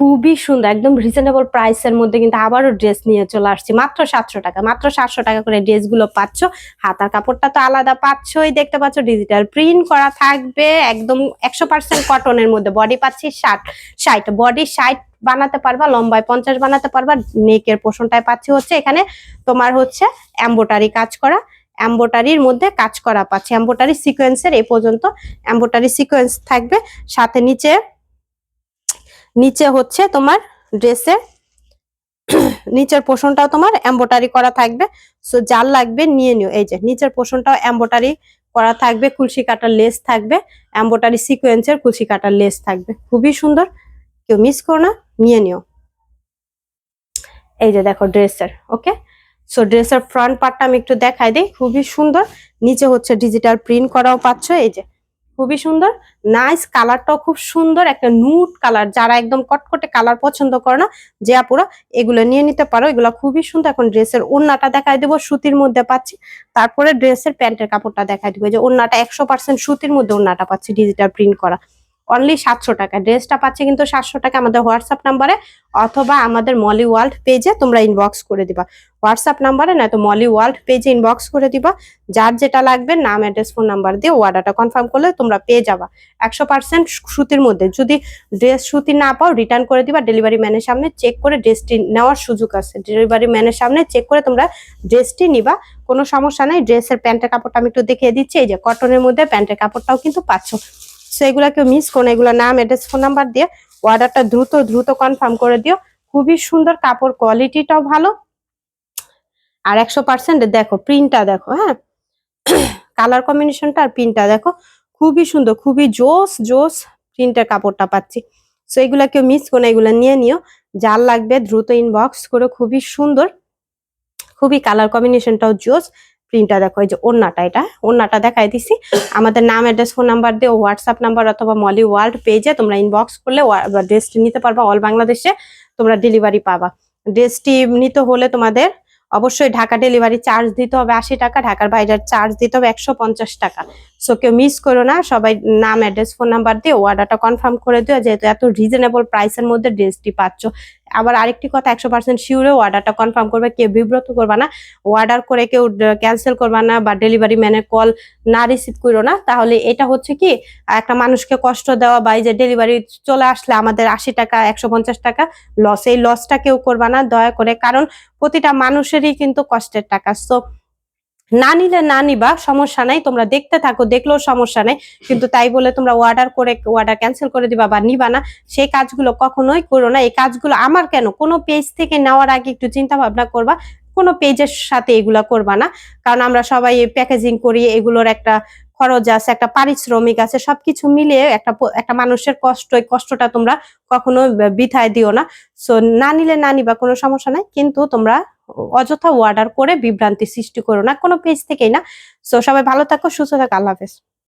খুবই সুন্দর, একদম রিজনেবল প্রাইসের মধ্যে কিন্তু আবারও ড্রেস নিয়ে চলে আসছি। মাত্র সাতশো টাকা, মাত্র সাতশো টাকা করে ড্রেসগুলো পাচ্ছ। হাতার কাপড়টা তো আলাদা পাচ্ছই, দেখতে পাচ্ছ ডিজিটাল প্রিন্ট করা থাকবে, একদম একশো পার্সেন্ট কটনের মধ্যে। বডি পাচ্ছি ষাট ষাট বডি ষাট বানাতে পারবা, লম্বায় পঞ্চাশ বানাতে পারবা নেকের পোষণটায় পাচ্ছি হচ্ছে এখানে তোমার হচ্ছে এম্বোটারি কাজ করা। এম্বোটারির মধ্যে কাজ করা পাচ্ছি। এম্বোটারি সিকোয়েন্সের এই পর্যন্ত এম্বোটারি সিকোয়েন্স থাকবে। সাথে নিচে নিচে হচ্ছে তোমার ড্রেসে নিচের পোষণটাও তোমার এম্বোটারি করা থাকবে। সো যার লাগবে নিয়ে নিও। এই যে, নিচের পোষণটাও এম্বোটারি করা থাকবে কুলসি কাটার লেস থাকবে এম্বোটারি সিকোয়েন্সের কুলসি কাটার লেস থাকবে। খুবই সুন্দর, কেউ মিস করো না, নিয়ে নিও। এই যে দেখো ড্রেসের ওকে সো ড্রেসের ফ্রন্ট পার্টটা আমি একটু দেখাই দিই, খুবই সুন্দর। নিচে হচ্ছে ডিজিটাল প্রিন্ট করাও পাচ্ছ, এই যে। খুবই সুন্দর। নাইস কালারটাও খুব সুন্দর, একটা নুট কালার যারা একদম কটকটে কালার পছন্দ করে না যে আপুরা এগুলো নিয়ে নিতে পারো। এগুলো খুবই সুন্দর। এখন ড্রেসের ওড়নাটা দেখাই দেবো, সুতির মধ্যে পাচ্ছি। তারপরে ড্রেসের প্যান্টের কাপড়টা দেখাই দেবো। যে ওড়নাটা, একশো পার্সেন্ট সুতির মধ্যে ওড়নাটা পাচ্ছি ডিজিটাল প্রিন্ট করা। অনলি সাতশো টাকা। ড্রেসটা পাচ্ছে কিন্তু সাতশো টাকা আমাদের হোয়াটসঅ্যাপ নাম্বারে অথবা আমাদের মলি ওয়ার্ল্ড পেজে তোমরা ইনবক্স করে দিবা। হোয়াটসঅ্যাপ নাম্বারে নয়তো মলি ওয়ার্ল্ড পেজে ইনবক্স করে দিবা। যার যেটা লাগবে নাম অ্যাড্রেস ফোন নাম্বার দিয়ে অর্ডারটা কনফার্ম করলে তোমরা পেয়ে যাবা। একশো পার্সেন্ট সুতির মধ্যে। যদি ড্রেস সুতি না পাও রিটার্ন করে দিবা। ডেলিভারি ম্যানের সামনে চেক করে ড্রেসটি নেওয়ার সুযোগ আছে। ডেলিভারি ম্যানের সামনে চেক করে তোমরা ড্রেসটি নিবা। কোনো সমস্যা নাই। ড্রেসের প্যান্টের কাপড়টা আমি একটু দেখিয়ে দিচ্ছি। এই যে কটনের মধ্যে প্যান্টের কাপড়টাও কিন্তু পাচ্ছ। সো এগুলা কেউ মিস করো এগুলো নাম অ্যাড্রেস ফোন নাম্বার দিয়ে অর্ডারটা দ্রুত দ্রুত কনফার্ম করে দিও। খুবই সুন্দর কাপড় কোয়ালিটিটাও ভালো। আর একশো পার্সেন্ট দেখো প্রিন্টটা দেখো হ্যাঁ? কালার কম্বিনেশনটা আর প্রিন্টটা দেখো, খুবই সুন্দর, খুবই জোস জোস প্রিন্টের কাপড়টা পাচ্ছি। সো এগুলা কেউ মিস করো এগুলো নিয়ে নিও। যার লাগবে দ্রুত ইনবক্স করে, খুবই সুন্দর। খুবই কালার কম্বিনেশনটাও জোস। প্রিন্টটা দেখো, এই যে ওড়নাটা এটা, ওড়নাটা দেখাই দিছি। আমাদের নাম অ্যাড্রেস ফোন নাম্বার দিয়ে হোয়াটসঅ্যাপ নাম্বার অথবা মলি ওয়ার্ল্ড পেজে তোমরা ইনবক্স করলে ড্রেসটি নিতে পারবা অল বাংলাদেশে তোমরা ডেলিভারি পাবা। ড্রেসটি নিতে হলে তোমাদের অবশ্যই ঢাকা ডেলিভারি চার্জ দিতে হবে আশি টাকা, ঢাকার বাইরের চার্জ দিতে হবে একশো পঞ্চাশ টাকা। সো কেউ মিস করো না, সবাই নাম অ্যাড্রেস ফোন নাম্বার দিয়ে অর্ডারটা কনফার্ম করে দিও, যেহেতু এত রিজনেবল প্রাইসের মধ্যে ড্রেসটি পাচ্ছ। আবার আরেকটি কথা, একশো পার্সেন্ট শিওরে অর্ডারটা কনফার্ম করবে, কেউ বিব্রত করবা না। অর্ডার করে কেউ ক্যান্সেল করবা না বা ডেলিভারি ম্যানের কল না রিসিভ করো না। তাহলে এটা হচ্ছে কি, একটা মানুষকে কষ্ট দেওয়া বা এই যে ডেলিভারি চলে আসলে আমাদের আশি টাকা, একশো পঞ্চাশ টাকা লস এই লসটা কেউ করবা না, দয়া করে। কারণ প্রতিটা মানুষেরই কিন্তু কষ্টের টাকা। সো না নিলে না নিবা, সমস্যা নাই, তোমরা দেখতে থাকো, দেখলেও সমস্যা নেই। কিন্তু তাই বলে তোমরা অর্ডার করে অর্ডার ক্যান্সেল করে দিবা বা নিবা না, সেই কাজগুলো কখনোই করো না। এই কাজগুলো আমার কেন? কোনো পেজ থেকে নেওয়ার আগে একটু চিন্তা ভাবনা করবা, কোনো পেজের সাথে এগুলা করবা না। কারণ আমরা সবাই প্যাকেজিং করি, এগুলোর একটা খরচ আছে, একটা পারিশ্রমিক আছে, সবকিছু মিলিয়ে একটা একটা মানুষের কষ্ট, এই কষ্টটা তোমরা কখনো বিথায় দিও না। সো না নিলে না নিবা কোনো সমস্যা নাই, কিন্তু তোমরা অযথা ওয়ার্ডার করে বিভ্রান্তি সৃষ্টি করো না, কোনো পেজ থেকেই না। সো সবাই ভালো থাকো, সুস্থ থাকো, আল্লাহ হাফেজ।